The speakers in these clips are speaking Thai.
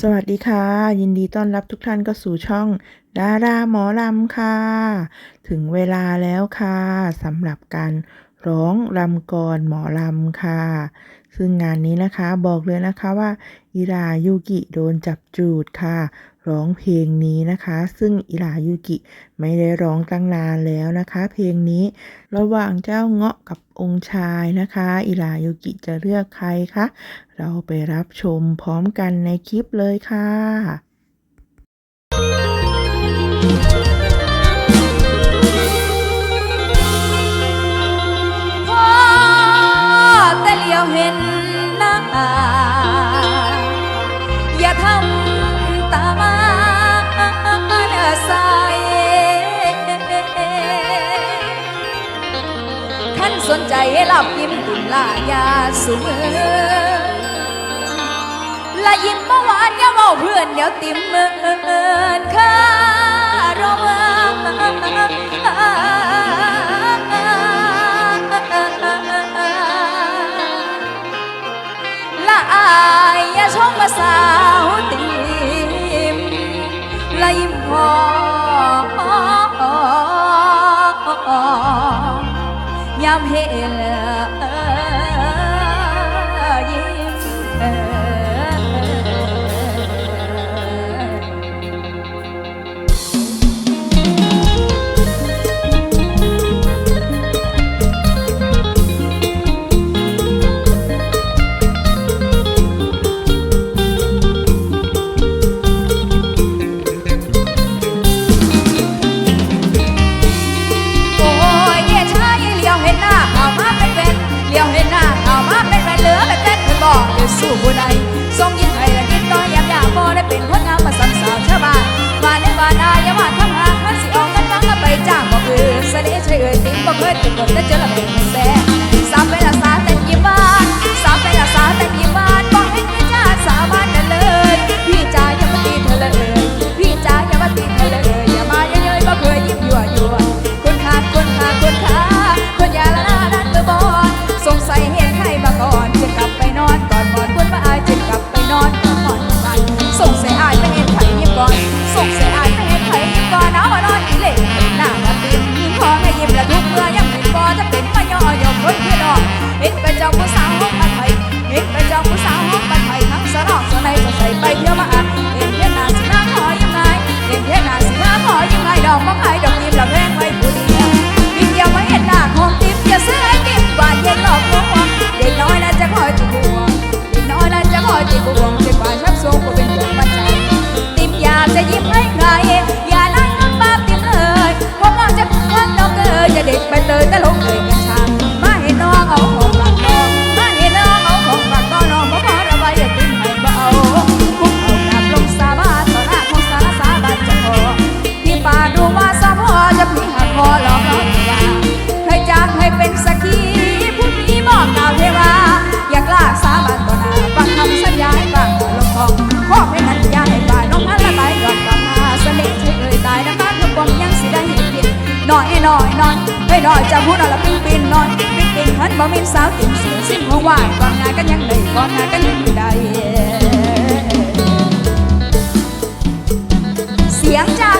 สวัสดีค่ะ ยินดีต้อนรับทุกท่านก็สู่ช่องดาราหมอลำค่ะ ถึงเวลาแล้วค่ะสำหรับการร้องรำกรหมอลำค่ะ ซึ่งงานนี้นะคะบอกเลยนะคะว่าอิรายุกิโดนจับจูดค่ะ ร้องเพลงนี้นะคะ ซึ่งอิรายุกิไม่ได้ร้องตั้งนานแล้วนะคะ เพลงนี้ระหว่างเจ้าเงาะกับองค์ชายนะคะ อิรายุกิจะเลือกใครคะเราไปรับชมพร้อมกันในคลิปเลยค่ะ ใจรับยิ้มตุ่มลายาสุเมละยิ้มเมื่อวานอย่าเมาเพื่อนเดี๋ยวติมเมินค่ารอเละอายยาชมภาษา I'm here ทรงยิงไอ้ละนิดน้อยยามยาบอได้เป็นคนงามมาสัมสาวชาวบ้านว่าในว่านาอย่าวาทำหางมันสิออกกันฟังกันไปจ้างบ่กเออเสน่ห์เฉยเอ่ยติ้งบ่เคยติดกนได้เจอละเป็นแสสามเวลาสาม tình thân bỏ mình sao tìm xin xin hoa, hoài. Còn ai cái nhân này còn ai cái nhân này? Xiếng ra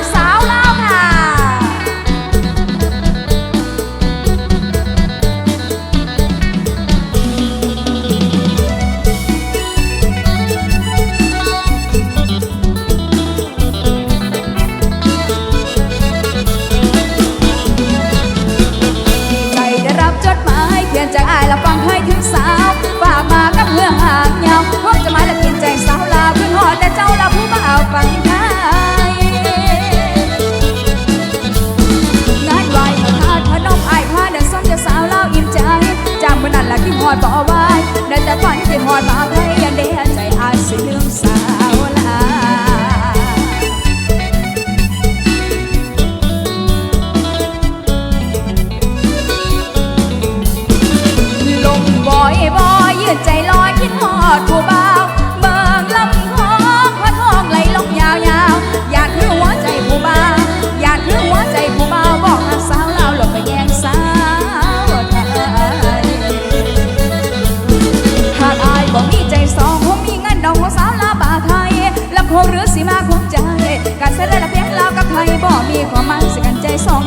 ความมายสิกันใจสอง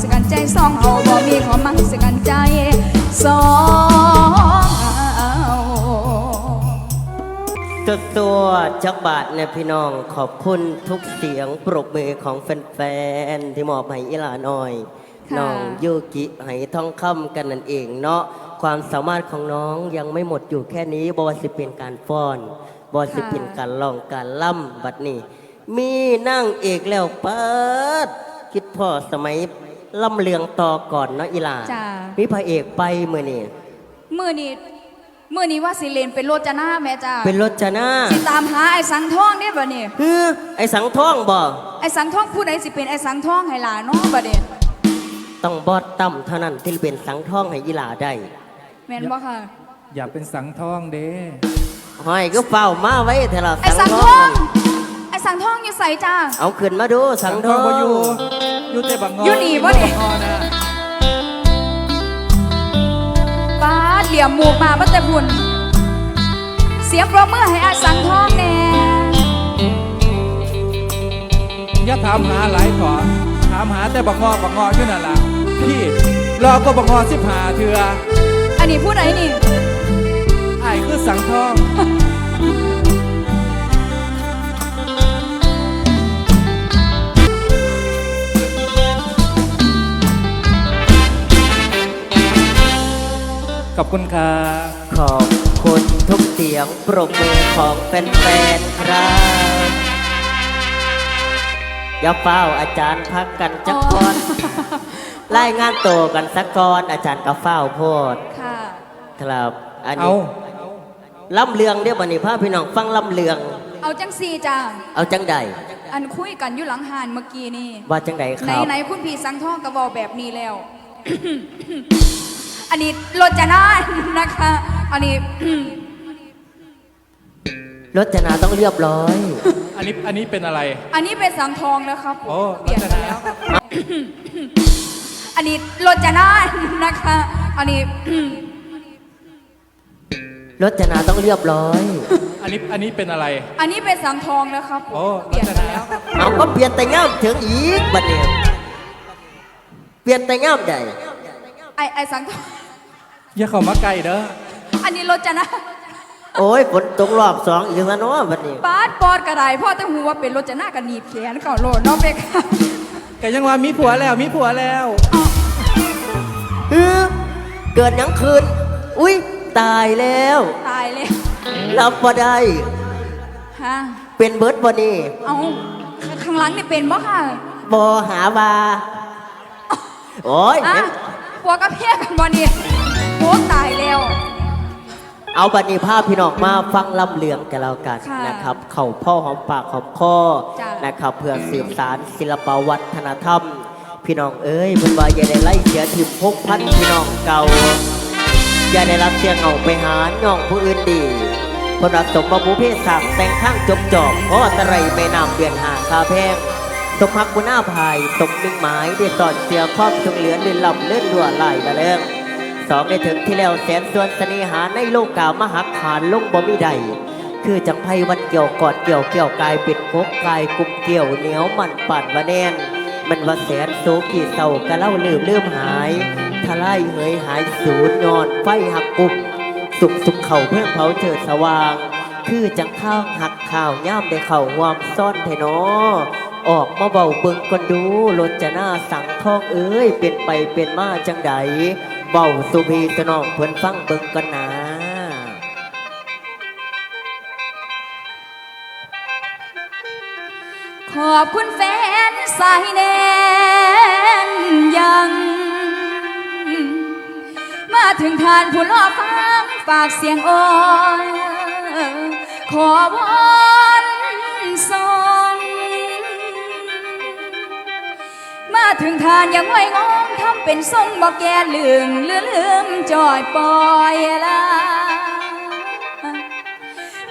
สิกันใจสองเอาบ่มีความหมายสิกันใจสองเอาตัวตัวจักบาทเนี่ยพี่น้องขอบคุณทุกเสียงปรบมือของแฟนๆที่มอบให้อีหลาน้อยค่ะน้องยูกิไหทองคำกันนั่นเองเนาะความสามารถของน้องยังไม่หมดอยู่แค่นี้บอสิเป็นการฟ้อนบอสิเป็นการร้องการล่ำบัดนี้ มีนั่งเอกแล้วเปิดคิดพ่อสมัย ล่ำเลืองต่อก่อนเนาะอีหลาจ้ามีพระเอกไปมือนี่มื่อนี้มื่อนี้ว่าสิเลนเป็นโรจนาแม่จ้าเป็นรถจนาสิตามหาไอ้สังทองได้บ่เนี่ยเฮ้อไอสังท่องบ่ไอ้สังทองผู้ใดสิเป็นไอ้สังทองให้หลานเนาะบ่เนี่ยต้องบอดต่ำเท่านั้นที่เป็นสังท่องให้ยีหลาได้แม่นบ่ค่ะ อยากเป็นสังทองเด้ห้อยก็เฝ้ามาไว้เถอะล่ะไอ้สัสังงท่ทอองงไอ้สังทองอยู่ใส่จ้า เอาขึ้นมาดูสังท่องบ่อยู่ อยู่แต่บังงอออยู่นี่บ่นี่บังงอนะป้าดเหลี่ยมหมูกมาบ่แต่พุ่นเสียงปรบมือให้ไอ้สังทองแน่อย่าถามหาหลายขอถามหาแต่บังงอบังงออยู่นั่นล่ะพี่รอก็บังงอสิบหาเถื่ออันนี้ผู้ใดนี่ไอ้ายคือสังทอง ขอบคุณครับขอบคุณทุกเสียงปรบมือของแฟนๆครับอย่าเฝ้าอาจารย์พักกันจักก่อนรายงานตัวกันสักก่อนอาจารย์ก็เฝ้าโพดค่ะ ครับอันเอานี้ล่ำเลืองเดี๋ยวบันนี้พาพี่น้องฟังล่ำเลือง เอาจังซี่จ้าเอาจังใดอันคุยกันอยู่หลังหานเมื่อกี้นี่ว่าจังใดคไหนรับ ไหนคุณพี่สังทองกระบอกแบบนี้แล้ว อันนี้โรจนานะคะ อันนี้ รจนาต้องเรียบร้อย อันนี้อันนี้เป็นอะไร อันนี้เป็นสังทองนะครับผมโอ้เปลี่ยนไปแล้วครับอันนี้โรจนานะคะ อันนี้ รจนาต้องเรียบร้อย อันนี้อันนี้เป็นอะไร อันนี้เป็นสังทองนะครับผมโอ้เปลี่ยนไปแล้วครับเอาก็เปลี่ยนแต่ง่ามถึงอีกบัดนี้เปลี่ยนแต่ง่ามใดไอไอสังทอง อย่าเข้ามาใกล้เด้ออันนี้โรจนาโอ้ยฝนตกรอบสองอีกแล้วเนาะบัดนี้ปาดปอดกระไดพ่อแต่หูว่าเป็นโรจนากันหนีบแขนเขาโลดเนาะเป๊กครับแกยังว่ามีผัวแล้วมีผัวแล้วเฮ้อเกิดหยังคืน อุ้ยตายแล้วตายเลยรับบ่ได้ ฮะเป็นเบิร์ดบ่นี่เอาข้างหลังนี่เป็นบ่ค่ะ บ่หาว่าโอ้ยอะผัวกับเพียกันบ่เนี่ยโหตาย แล้ว เอาบัดนี้ภาพพี่น้องมาฟังลำเลืองกันแล้วกันค่ะนะครับ เข่าพ่อหอมปากหอมคอจ้ะ นะครับ เพื่อสืบสารศิลปวัฒนธรรม พี่น้องเอ้ยเพิ่นว่าอย่าได้ไล่เสียถิ่มพกพันพี่น้องเก่า อย่าได้รับเสียงเอาไปหาน้องผู้อื่นดีเพนรักสมบูรณ์เพศสามแต่งข้างจบจอบเพราะตะไรไม่นำเดือนหาคาแพงสมพักบุญหน้าภายสมนึงหมายได้สอนเสียความจงเหลือเลื่อนลำเลื่อนดัวไหลละเลิง สองได้ถึงที่แล้วแสนส่วนเสน่หาในโลกกามหักขานลงบ่มีใด คือจังไพวันเกี่ยวกอดเกี่ยวเกี่ยวกายปิดกกกายกุมเกี่ยวเหนียวมันปั่นวะแน่น มันว่าแสนโศกีเศร้ากะเล่าลืมลืมหายทลายเหยหายสูญนอนไฟหักกุมสุกสุกเข่าเพื่อเผาเจิดสว่าง คือจังข้าวหักข่าวย่ามได้เข่าหวามซ่อนเทนอออกมาเบาเบิ่งกันดูรถจะหน้าสังทองเอ้ยเป็นไปเป็นมาจังใด เบาสุพีสนองเพิ่อนฟังเบิ่งกันนะขอบคุณแฟนสายแนนยัง มาถึงทานผู้รอฟังฝากเสียงอ่อนขอวอน มาถึงทานยังไว้งงทำเป็นทรงบอกแกลืมลืมลืมจอยปล่อยละ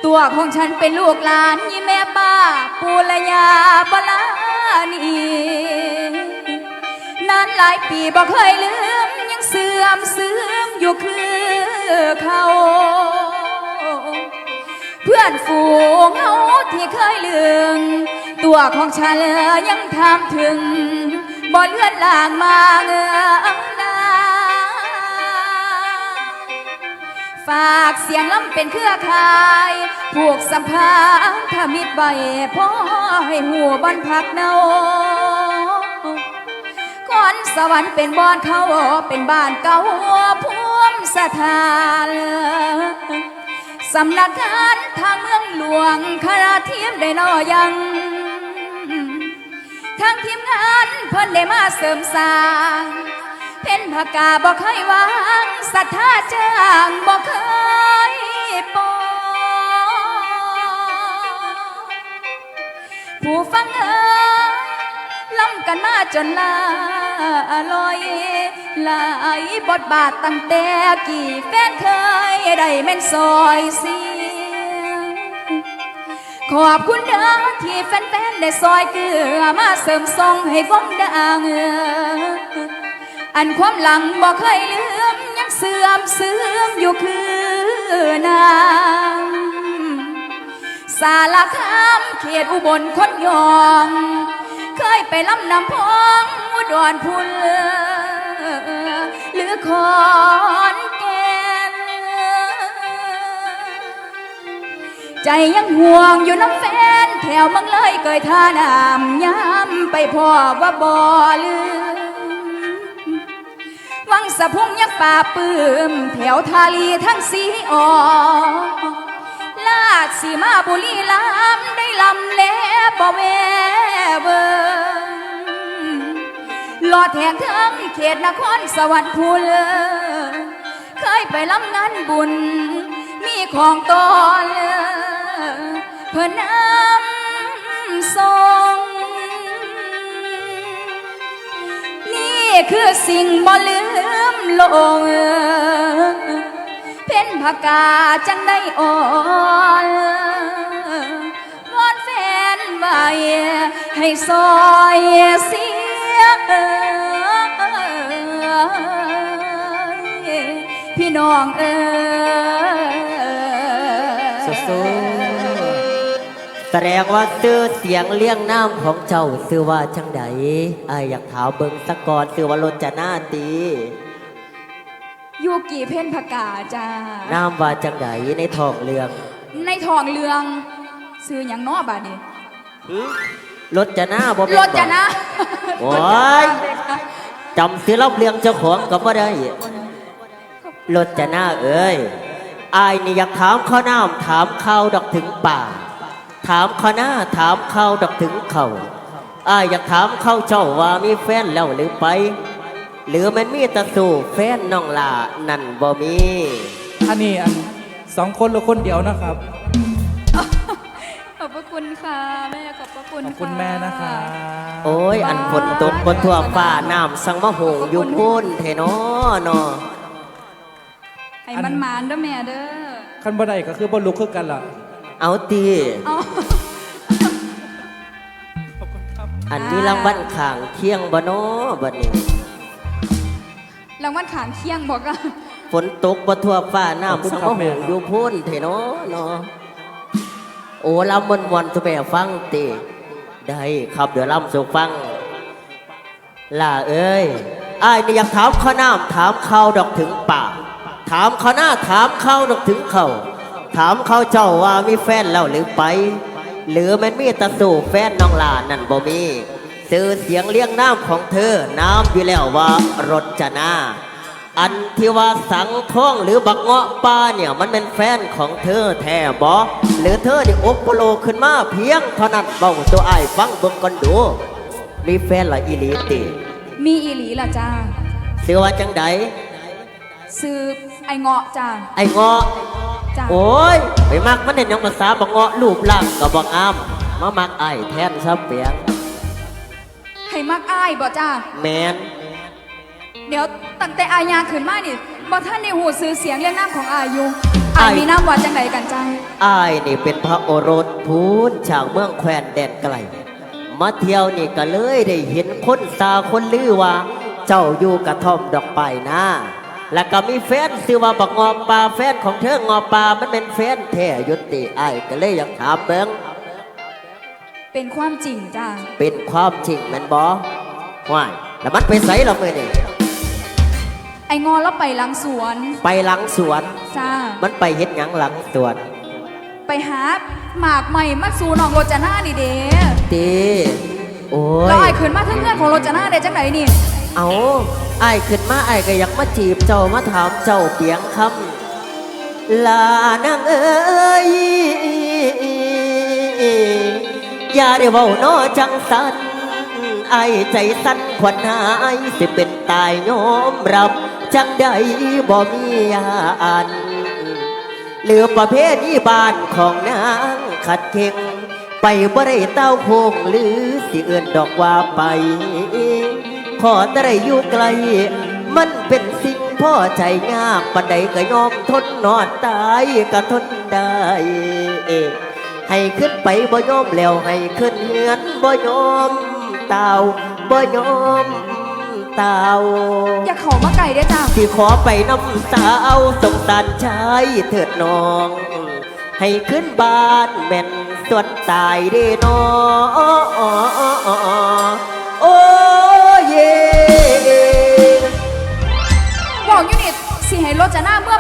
ตัวของฉันเป็นลูกหลานยี่แม่ป้าปูละยาบลานีนานหลายปีบ่เคยลืม ยังเสื่อมเสื่อมอยู่คือเขาเพื่อนฝูงเฮาที่เคยลืมตัวของฉันยังทำถึง บ่เลื่อนลางมาเงือลาฝากเสียงล้ำเป็นเครือข่ายผูกสัมพันธมิตรใบพ่อให้หัวบันพักเนาคอนสวรรค์เป็นบ้านเขาเป็นบ้านเก่าพุ่มสถานสำนักงานทางเมืองหลวงคาราเทียมได้นอยัง ทีมงานเพิ่นได้มาเสริมสร้าง เพ่นพากาบอกเคยวางศรัทธาจ้างบอกเคยปองผู้ฟังเอ๋ล้ำกันมาจนลาลอยหลายบทบาทตั้งแต่กี่แฟนเคยได้แม่นซอยสี ขอบคุณเด้อที่แฟนๆได้ซอยเกลือมาเสริมทรงให้วงดังอันความหลังบอกเคยลืมยังเสื่อมเสื่อมอยู่คือนางสารคามเขตอุบลคนยอง เคยไปลำนำพองอุดรพุนหรือขอน ใจยังห่วงอยู่น้ำแฟน แถวมังเลยเกยท่านามย้ำไปพ่อว่าบ่ลืม วังสะพุงยักป่าปืมแถวทาลีทั้งสีออลาดสีมาบุรีลามได้ลำแลบ่แวเบิงลอดแทงทั้งเขตนครสวรรค์พูเลเคยไปลำงานบุญ มีของตอน เพื่อนนำทรงนี่คือสิ่งบ่ลืมลง เพ่นพากาจังได้อ่อนวอนแฟนไว้ให้ซอยเสียพี่น้องเอ๋ยสู้ ดงว่าซื้อเสียงเลี้ยงน้ำของเจ้าซื้อว่าจังใดอายอยากถามเบิงสกกอนซื้อว่ารถจะหน้าตียูกิเพ่นพกาจ้าน้ำว่าจังใดในท้องเรือง ในทองเรืองซื้ออย่างนอบาดนี้รถจะหน้าบ่เป็นรถจะนะโอ้ยจำซื้อรับเลี้ยงเจ้าของก็บ่ได้รถจะหน้าเอ้ยอายนี่อยากถามข้าวน้ำถามข้าวดอกถึงป่า ถามข้าวหน้าถามข้าวดอกถึงเขาอายอยากถามข้าวเจ้าว่ามีแฟนแล้วหรือไป หรือมันมีแตะสู่แฟนน้องลานั่นบ่มี อันนี้อันสองคนหรือคนเดียวนะครับ ขอบพระคุณค่ะแม่ขอบพระคุณขอบคุณแม่นะคะโอ้ย อันฝนตกบนทั่วฟ้าน้ำสังมะหงอยู่พุ่นเทนอเนาะให้มันหมานเด้อแม่เด้อขั้นบ่ได้ก็คือบ่ลุกคือกันล่ะ เอาตีเอาอันนี้รางวัลข่างเคียงบ่เนาะบัดนี้รางวัลขางเคียงบอกอะฝนตกบนทั่วฟ้าขอบคุณน้ำสังครับมะหแม่งครับอยู่พุ่นเทนอเนาะโอ้ลำมวนมวนๆทุแม่ฟังติได้ครับเดี๋ยวลำสู่ฟังล่าเอ้ยอ้ายนี่อยากถามข้าวน้ำถามข้าวดอกถึงป่ากถามข้าวหน้าถามข้าวดอกถึงเขา ถามข้าวเจ้าว่ามีแฟนแล้วหรือไป หรือมันมีแตะสู่แฟนน้องลานั่นบ่มีซื้อเสียงเลี้ยงน้ำของเธอ น้ำอยู่แล้วว่ารถจะนาอันที่ว่าสังทองหรือบักเงาะป่าเนี่ยมันเป็นแฟนของเธอแท้บอหรือเธอนี่อุปโลกขึ้นมาเพียงเท่านั้นเบาตัวไอ้ายฟังเบิ่งก่อนดู มีแฟนเหรออีหลีติมีอีหลีล่ะจ้าซื้อว่าจังใดซื้อไอเงาะจ้าไอ้เงาะ จ้าโอ้ยไปมักมันเห็นยังภาษาบักเงาะรูปร่างกับบักอามมามักไอ้ายแทนซะเปียงให้มักอ้ายบ่จ้าแมนเดี๋ยวตั้งแต่อายาขึ้นมานี่บ่ท่านในหูซื้อเสียงเรียกน้ำของอายุอายมีน้ำว่าจังไดกันจ้าอ้ายนี่เป็นพระโอรสพูนชาวเมืองแควนแดนไกล มาเที่ยวนี่ก็เลยได้เห็นคนซาคนลือว่า เจ้าอยู่กระท่อมดอกไปนะ แล้วก็มีแฟนชื่อว่าบักงอปลาแฟนของเธองอปลามันเป็นแฟนแท้ยุติอ้ายก็เลยอยากถามเบิงเป็นความจริงจ้าเป็นความจริงแมันบอว่ายแล้วมันไปใส่เราเมื่อนี่ไอเงอแล้วไปหลังสวนไปหลังสวนจ้ามันไปเฮ็ดหยังหลังสวนไปหาหมากใหม่มาสู่น้องโรจนานี่เด้ตีโอ้แล้วยไอายขึ้นมาทั้งเงื่อนของโรจนาได้จังไดนี่ เอาไอ้ขึ้นมาไอ้ก็อยากมาจีบเจ้ามาถามเจ้าเปียงคำลานางเอ้ยอย่าได้เว้าน้อจังสันไอ้ใจสั่นขวัญหายสิเป็นตายยอมรับจังใดบ่มีอันเหลือประเภทนี้บ้านของนางขัดเข่งไปบ่ได้เต้าโคงหรือสิเอื่นดอกว่าไป ขอแต่ได้อยู่ไกล มันเป็นสิ่งพ่อใจยากปันใดก็ยอมทนนอนตายก็ทนได้ให้ขึ้นไปบ่ยอมแล้วให้ขึ้นเหือนบ่ยอมเต่าบ่ยอมเต่าอย่าข้ามาไก่ได้จ้าที่ขอไปน้ำสาวสงสารชายเถิดน้อง ให้ขึ้นบ้านแม่นส่วนตายเด้น้อง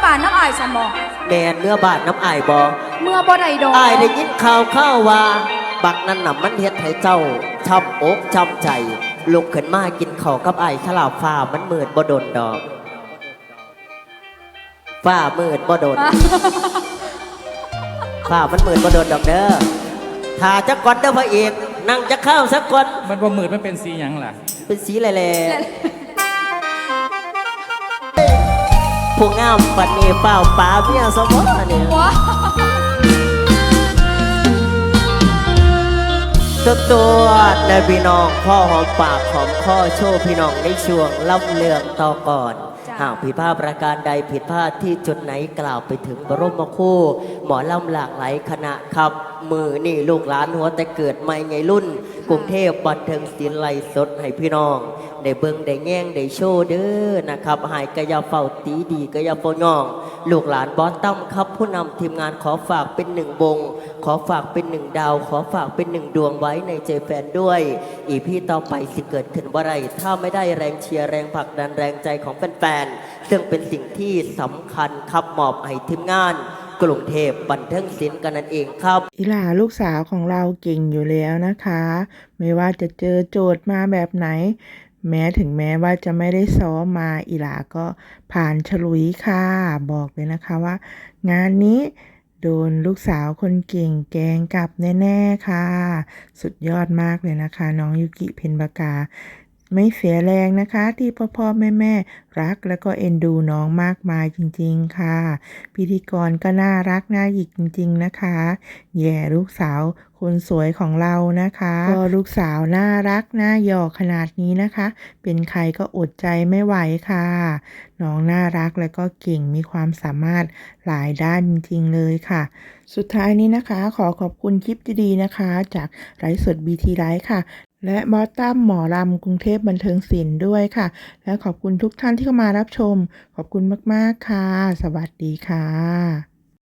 บานน้ำอายสันบอกแม่นเนื้อบาดน้ำอายบอเมื่อบ่ได้ดอกอายได้ยินข่าวข้าวว่า บักนั้นน่ะมันเฮ็ดให้เจ้าช้ำอกช้ำใจลุกขึ้นมากินข้าวกับไอ้ายฉลาบฟ้ามันมืดบ่โดนดอกฟ้ามืดบ่โดนฟ้ามันมืดบ่โดนดอกเด้อถ้าจะก่อนเด้อพระเอกนั่งจะข้าวสักก่อนมันบ่มืดมันเป็นสีหยังล่ะ เป็นสีแหล่ๆ ผู้งามปันนี้เฝ้าป่าเมียสมอเนี่ยว้าตัวตัวในพี่น้องพ่อหอมปากหอมคอโชว์พี่น้องในช่วงล่ำเลืองต่อก่อนหากผิดพลาดประการใดผิดพลาดที่จุดไหนกล่าวไปถึงบรมครูหมอลำหลากหลายคณะครับ มือนี่ลูกหลานหัวแต่เกิดใหม่ไงรุ่น กรุงเทพบันเทิงศิลป์ไลฟ์สดให้พี่น้องได้เบิ่งได้แง่งได้โชว์เด้อนะครับหายกะยาเฝ้าตีดีกะยาเฝ้าย่อง ลูกหลานบอสตั้มครับผู้นำทีมงานขอฝากเป็นหนึ่งวง ขอฝากเป็นหนึ่งดาว ขอฝากเป็นหนึ่งดวงไว้ในใจแฟนด้วย อีพีต่อไปสิเกิดขึ้นว่าไรถ้าไม่ได้แรงเชียร์แรงผลักดันแรงใจของแฟนๆซึ่งเป็นสิ่งที่สำคัญครับมอบให้ทีมงาน กรุงเทพบันเทิงศิลป์กันนั่นเองครับอีหลาลูกสาวของเราเก่งอยู่แล้วนะคะ ไม่ว่าจะเจอโจทย์มาแบบไหน แม้ถึงแม้ว่าจะไม่ได้ซ้อมมาอีหลาก็ผ่านฉลุยค่ะ บอกเลยนะคะว่า งานนี้โดนลูกสาวคนเก่งแกงกลับแน่ ๆ ค่ะ สุดยอดมากเลยนะคะ น้องยุกิเพนบากา ไม่เสียแรงนะคะ ที่พ่อพ่อแม่แม่รักแล้วก็เอ็นดูน้องมากมายจริงๆค่ะ พิธีกรก็น่ารักน่าหยิกจริง ๆนะคะ แย่ลูกสาวคนสวยของเรานะคะก็ลูกสาวน่ารักน่าหยอกขนาดนี้นะคะ เป็นใครก็อดใจไม่ไหวค่ะ น้องน่ารักแล้วก็เก่งมีความสามารถหลายด้านจริงๆเลยค่ะ สุดท้ายนี้นะคะ ขอขอบคุณคลิปดีๆนะคะ จากไลฟ์สด BT ไลฟ์ค่ะ และบอสตั้มหมอรำกรุงเทพบันเทิงศิลป์ด้วยค่ะ และขอบคุณทุกท่านที่เข้ามารับชม ขอบคุณมาก ๆ ค่ะ สวัสดีค่ะ